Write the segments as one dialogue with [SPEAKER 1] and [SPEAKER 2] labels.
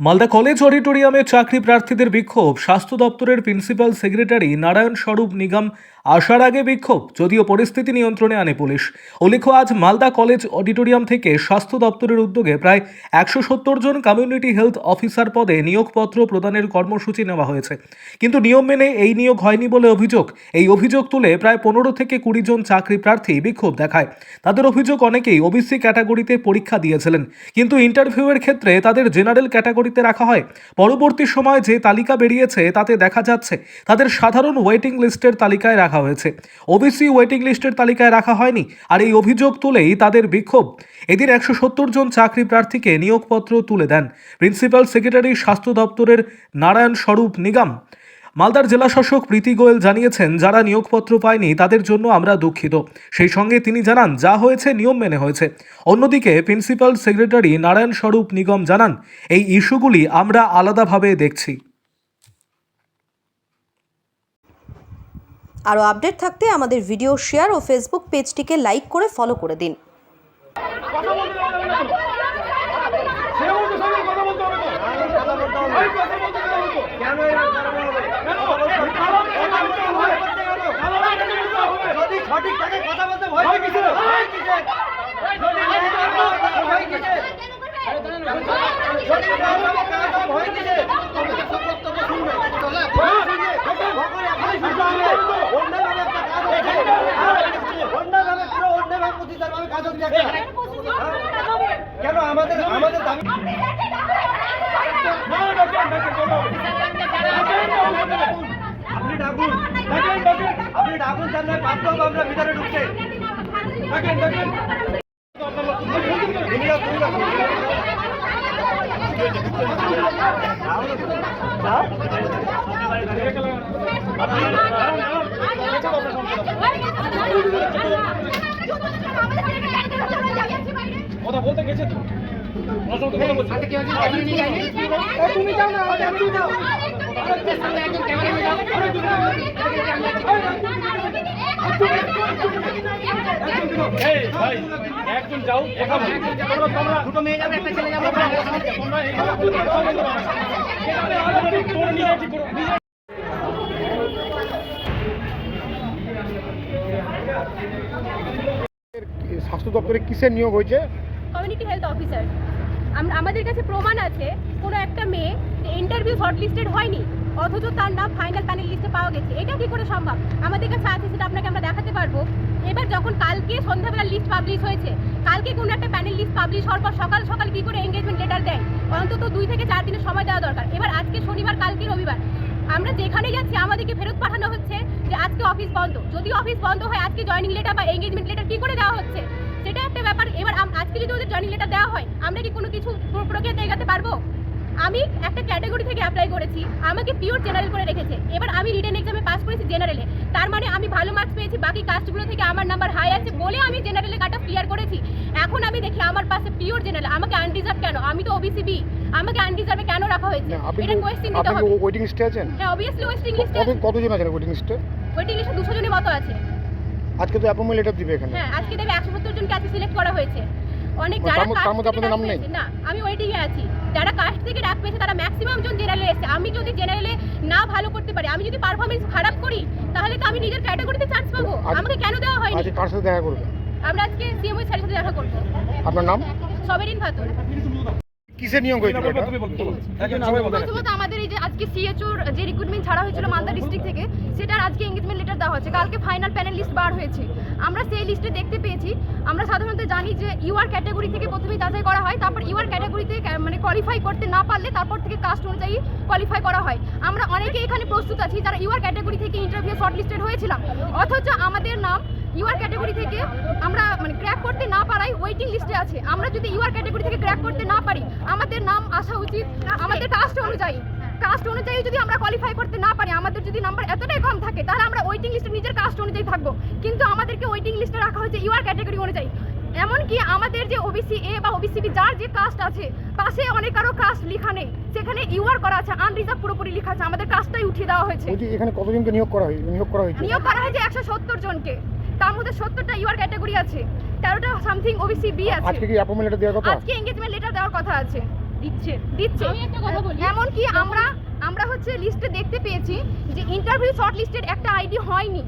[SPEAKER 1] Malda college অডিটোরিয়ামে চাকরি প্রার্থীদের বিক্ষোভ। স্বাস্থ্য দপ্তরের প্রিন্সিপাল সেক্রেটারি নারায়ণ স্বরূপ নিগম আসার আগে বিক্ষোভ, যদিও পরিস্থিতি নিয়ন্ত্রণে আনে পুলিশ। উল্লেখ্য, আজ মালদা কলেজ অডিটোরিয়াম থেকে স্বাস্থ্য দপ্তরের উদ্যোগে প্রায় একশো সত্তর জন কমিউনিটি হেলথ অফিসার পদে নিয়োগপত্র প্রদানের কর্মসূচি নেওয়া হয়েছে। কিন্তু নিয়ম মেনে এই নিয়োগ হয়নি বলে অভিযোগ। এই অভিযোগ তুলে প্রায় পনেরো থেকে কুড়ি জন চাকরি প্রার্থী বিক্ষোভ দেখায়। তাদের অভিযোগ অনেকেই ওবিসি ক্যাটাগরিতে পরীক্ষা দিয়েছিলেন। কিন্তু ইন্টারভিউয়ের ক্ষেত্রে তাদের জেনারেল ক্যাটাগরিতে রাখা হয়। পরবর্তী সময় যে তালিকা বেরিয়েছে, তাতে দেখা যাচ্ছে তাদের সাধারণ ওয়েটিং লিস্টের তালিকায় রাখা হয়েছে। ওবিসি ওয়েটিং লিস্টের তালিকায় রাখা হয়নি আর এই অভিযোগ তুলেই তাদের বিক্ষোভ। এদিন একশো সত্তর জন চাকরি প্রার্থীকে নিয়োগপত্র তুলে দেন। প্রিন্সিপাল সেক্রেটারি স্বাস্থ্য দপ্তরের নারায়ণ স্বরূপ নিগম মালদার জেলা শাসক প্রীতি গোয়েল জানিয়েছেন, যারা নিয়োগপত্র পায়নি তাদের জন্য আমরা দুঃখিত। সেই সঙ্গে তিনি জানান, যা হয়েছে নিয়ম মেনে হয়েছে। অন্যদিকে প্রিন্সিপাল সেক্রেটারি নারায়ণ স্বরূপ নিগম জানান, এই ইস্যুগুলি আমরা আলাদাভাবে দেখছি।
[SPEAKER 2] আরও আপডেট থাকতে আমাদের ভিডিও শেয়ার ও ফেসবুক পেজটিকে লাইক করে ফলো করে দিন
[SPEAKER 3] সে বলতে সঙ্গে কথা বলতে হবে তো কথা বলতে হবে ভাই কথা বলতে হবে তো কেন এরকম কথা বলতে হবে কেন যদি সঠিক থাকে কথা বলতে ভয় কিসের ভয় কিসের যদি না থাকে কথা ভয় কিসের যদি না থাকে কথা ভয় কিসের বক্তব্য শুনবে ভগবান এখনই শুনতে হবে অন্যভাবে একটা কাজ হচ্ছে অন্যভাবে পুরো অন্যভাবে প্রতিদারভাবে কাজ হচ্ছে একটা কেন আমাদের আমাদের দাবি আপনি ডাকুন আপনি ডাকুন জানলে বাধ্য হব আমরা ভিতরে ঢুকতে
[SPEAKER 4] কথা বলতে গেছে তো? বলছে।
[SPEAKER 3] তুমি যাও না আপনি যাও।
[SPEAKER 5] স্বাস্থ্য দপ্তরে কিসের নিয়োগ হয়েছে?
[SPEAKER 6] কমিউনিটি হেলথ অফিসার আমাদের কাছে প্রমাণ আছে কোনো একটা মেয়ে ইন্টারভিউ শর্টলিস্টেড হয়নি অথচ তার নাম ফাইনাল প্যানেল লিস্টে পাওয়া গেছে। এটা কি করে সম্ভব? আমাদের কাছে আছে সেটা আপনাকে আমরা দেখাতে পারব। এবার যখন কালকে সন্ধ্যাবেলা লিস্ট পাবলিশ হয়েছে, কালকে কোনো একটা প্যানেল লিস্ট পাবলিশ হওয়ার পর সকাল সকাল কি করে এঙ্গেজমেন্ট লেটার দেয়? অন্তত দুই থেকে চার দিনের সময় দেওয়া দরকার। এবার আজকে শনিবার, কালকে রবিবার। আমরা যেখানে যাচ্ছি, আমাদেরকে ফেরত পাঠানো হচ্ছে যে আজকে অফিস বন্ধ। যদি অফিস বন্ধ হয়, আজকে জয়েনিং লেটার বা এঙ্গেজমেন্ট লেটার কি করে দেওয়া হচ্ছে? সেটা একটা ব্যাপার। এবার আজকে যদি ওদের জয়েনিং লেটার দেওয়া হয়, আমরা কি কোনো কিছু প্র- প্রক্রিয়াতে এগাতে পারব? আমি একটা ক্যাটাগরি থেকে অ্যাপ্লাই করেছি আমাকে পিওর জেনারেল করে রেখেছে। এবার আমি রিটেন এক্সামে পাস করেছি জেনারেলে তার মানে আমি ভালো মার্কস পেয়েছি বাকি কাস্টগুলো থেকে আমার নাম্বার হাই আছে বলে আমি জেনারেলে কাট অফ ক্লিয়ার করেছি। এখন আমি দেখি আমার পাশে পিওর জেনারেল আমাকে আনডিজার্ভ কেন? আমি তো ওবিসি বি আমাকে আনডিজার্ভে কেন রাখা হয়েছে? এটা কোয়েশ্চেন দিতে হবে।
[SPEAKER 5] ওয়েটিং লিস্টে আছেন?
[SPEAKER 6] হ্যাঁ অবভিয়াসলি ওয়েস্টিং লিস্টে
[SPEAKER 5] কত কতজন আছেন ওয়েটিং লিস্টে
[SPEAKER 6] ওয়েটিং লিস্টে দুশো জনের মতো আছে।
[SPEAKER 5] আজকে তো অ্যাপয়েন্টমেন্ট লেটার দিবে এখানে।
[SPEAKER 6] হ্যাঁ আজকে দেবে একশো সত্তর জনকে আজকে সিলেক্ট করা হয়েছে। অনেক যারা কাস্ট
[SPEAKER 5] তার মধ্যে আপনাদের নাম নেই?
[SPEAKER 6] না আমি ওয়েটিং এ আছি। যারা কাস্ট থেকে ডাক পেয়েছে তারা ম্যাক্সিমাম জন জেনারেলে এসেছে। আমি যদি জেনারেলে না ভালো করতে পারি আমি যদি পারফরমেন্স খারাপ করি তাহলে তো আমি নিজের ক্যাটাগরিতে চান্স পাবো। আমাকে কেন দেওয়া হয়নি?
[SPEAKER 5] আজকে কার সাথে দেখা করবে?
[SPEAKER 6] আমরা আজকে সিএমও স্যারের সাথে দেখা করব।
[SPEAKER 5] আপনার নাম?
[SPEAKER 6] সবেরিন ভাতুর।
[SPEAKER 5] কিসের নিয়োগ হয়েছিল।
[SPEAKER 7] প্রথমত আমাদের এই যে আজকে সিএচওর যে রিক্রুটমেন্ট ছাড়া হয়েছিল মালদা ডিস্ট্রিক্ট থেকে সেটার আজকে এঙ্গেজমেন্ট লেটার দেওয়া হচ্ছে কালকে ফাইনাল প্যানেল লিস্ট বার হয়েছে। আমরা সেই লিস্টে দেখতে পেয়েছি। আমরা সাধারণত জানি যে ইউআর ক্যাটাগরি থেকে প্রথমে যাচাই করা হয় তারপর ইউআর ক্যাটাগরিতে মানে কোয়ালিফাই করতে না পারলে তারপর থেকে কাস্ট অনুযায়ী কোয়ালিফাই করা হয়। আমরা অনেকে এখানে প্রস্তুত আছি যারা ইউআর ক্যাটাগরি থেকে ইন্টারভিউ শর্ট শর্টলিস্টেড হয়েছিলাম। অথচ আমাদের নাম ইউআর ক্যাটাগরি থেকে আমরা মানে ক্র্যাক করতে না পারাই ওয়েটিং লিস্টে আছে। আমরা যদি ইউআর ক্যাটাগরি থেকে ক্র্যাক করতে না পারি আমাদের নাম আসা উচিত। আমাদের কাস্ট অনুযায়ী। কাস্ট অনুযায়ী যদি আমরা কোয়ালিফাই করতে না পারি আমাদের যদি নাম্বার এতটাই কম থাকে তাহলে আমরা ওয়েটিং লিস্টে নিজের কাস্ট অনুযায়ী থাকব। কিন্তু আমাদেরকে ওয়েটিং লিস্টে রাখা হয়েছে ইউআর ক্যাটাগরি অনুযায়ী। এমনকি আমাদের যে ওবিসি এ বা ওবিসি বি যার যে কাস্ট আছে পাশে অনেক আরও কাস্ট লেখা নেই। সেখানে ইউআর করা আছে আনরিজার্ভ পুরোপুরি লেখা আছে। আমাদের কাস্টটাই উঠিয়ে দেওয়া হয়েছে।
[SPEAKER 5] এখানে কতজনকে নিয়োগ করা হয়েছে নিয়োগ করা হয়েছে?
[SPEAKER 7] নিয়োগ করা হয়েছে একশো সত্তর জনকে। তার মধ্যে সত্তরটা ইউআর ক্যাটাগরি আছে তেরোটা সামথিং ওবিসি বি আছে।
[SPEAKER 5] আজকে কি অ্যাপয়েন্টমেন্ট লেটার দেওয়ার কথা?
[SPEAKER 7] আজকে এঙ্গেজমেন্ট লেটার দেওয়ার কথা আছে।
[SPEAKER 6] দিচ্ছে।
[SPEAKER 7] দিচ্ছে।
[SPEAKER 6] আমি একটা কথা বলি।
[SPEAKER 7] এমনকি আমরা আমরা হচ্ছে লিস্টে দেখতে পেয়েছি যে ইন্টারভিউ শর্ট লিস্টের একটা আইডি হয়নি।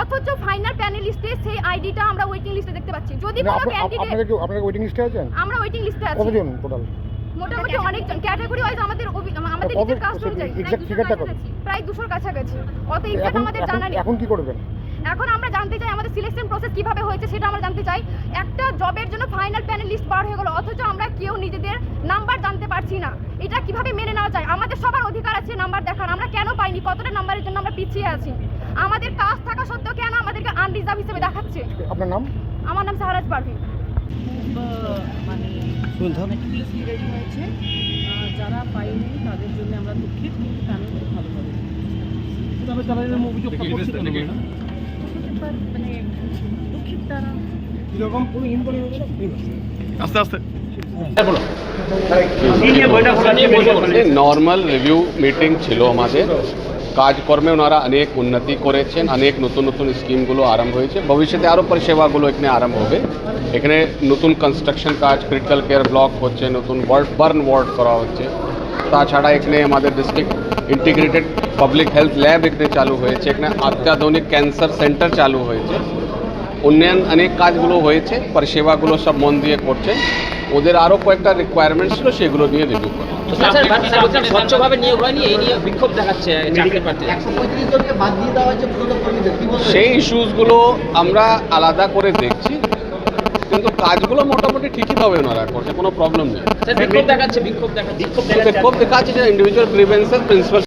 [SPEAKER 7] অথচ ফাইনাল প্যানেল লিস্টে সেই আইডিটা আমরা ওয়েটিং লিস্টে দেখতে পাচ্ছি। যদি
[SPEAKER 5] মানে
[SPEAKER 7] কোনো ক্যান্ডিডেট
[SPEAKER 5] আপনারা কি আপনারা ওয়েটিং লিস্টে আছেন?
[SPEAKER 7] আমরা ওয়েটিং লিস্টে আছি।
[SPEAKER 5] কতজন টোটাল
[SPEAKER 7] মোটামুটি অনেকজন। ক্যাটাগরি ওয়াইজ আমাদের আমাদের নিজের কাস্ট অনুযায়ী
[SPEAKER 5] এক্সাক্ট ফিগারটা কত?
[SPEAKER 7] প্রায় দুশোর কাছাকাছি। অত এক্সাক্ট আমাদের জানা নেই।
[SPEAKER 5] এখন কি করবেন?
[SPEAKER 7] এখন আমরা জানতে চাই আমাদের সিলেকশন প্রসেস কীভাবে হয়েছে সেটা আমরা জানতে চাই। একটা জবের জন্য ফাইনাল প্যানেল লিস্ট বার হয়ে গেল অথচ আমরা কেউ নিজেদের নাম্বার জানতে পারছি না। এটা কীভাবে মেনে নেওয়া যায়? আমাদের সবার অধিকার আছে নাম্বার দেখার আমরা কেন পাইনি? কতটা নাম্বারের জন্য আমরা পিছিয়ে আছি? আমাদের কাজ থাকা সত্ত্বেও কেন আমাদেরকে আনরিজার্ভ হিসেবে দেখাচ্ছে?
[SPEAKER 5] আপনার নাম?
[SPEAKER 7] আমার নাম সাহারাজ পারভিন
[SPEAKER 8] মানে রেডি হয়েছে। যারা পাইনি তাদের জন্য আমরা দুঃখিত কিন্তু প্যানেল খুব ভালো হবে। দুঃখিত তারা
[SPEAKER 9] নর্মাল রিভিউ মিটিং ছিল আমাদের। কাজকর্মে ওনারা অনেক উন্নতি করেছেন, অনেক নতুন নতুন স্কিমগুলো আরম্ভ হয়েছে। ভবিষ্যতে আরও পরিষেবাগুলো এখানে আরম্ভ হবে। এখানে নতুন কনস্ট্রাকশন কাজ ক্রিটিক্যাল কেয়ার ব্লক হচ্ছে, নতুন ওয়ার্ড বার্ন ওয়ার্ড করা হচ্ছে। তাছাড়া এখানে আমাদের district integrated public health lab এখানে চালু হয়েছে। এখানে অত্যাধুনিক ক্যান্সার সেন্টার চালু হয়েছে। উন্নয়ন অনেক কাজগুলো হয়েছে পরিষেবাগুলো সব মন দিয়ে করছে। ওদের আরও কয়েকটা রিকোয়ারমেন্টস ছিল সেগুলো নিয়ে রিভিউ করা
[SPEAKER 8] স্বচ্ছভাবে নিয়োগ হয়নি এই নিয়ে বিক্ষোভ দেখাচ্ছে
[SPEAKER 9] সেই ইস্যুসগুলো আমরা আলাদা করে দেখছি। কিন্তু কাজগুলো মোটামুটি ঠিকইভাবে ওনারা করছে কোনো প্রবলেম নেই।
[SPEAKER 8] বিক্ষোভ দেখাচ্ছে বিক্ষোভ দেখাচ্ছে।
[SPEAKER 9] বিক্ষোভ দেখাচ্ছে যে ইন্ডিভিজুয়াল গ্রিভেন্সেস প্রিন্সিপাল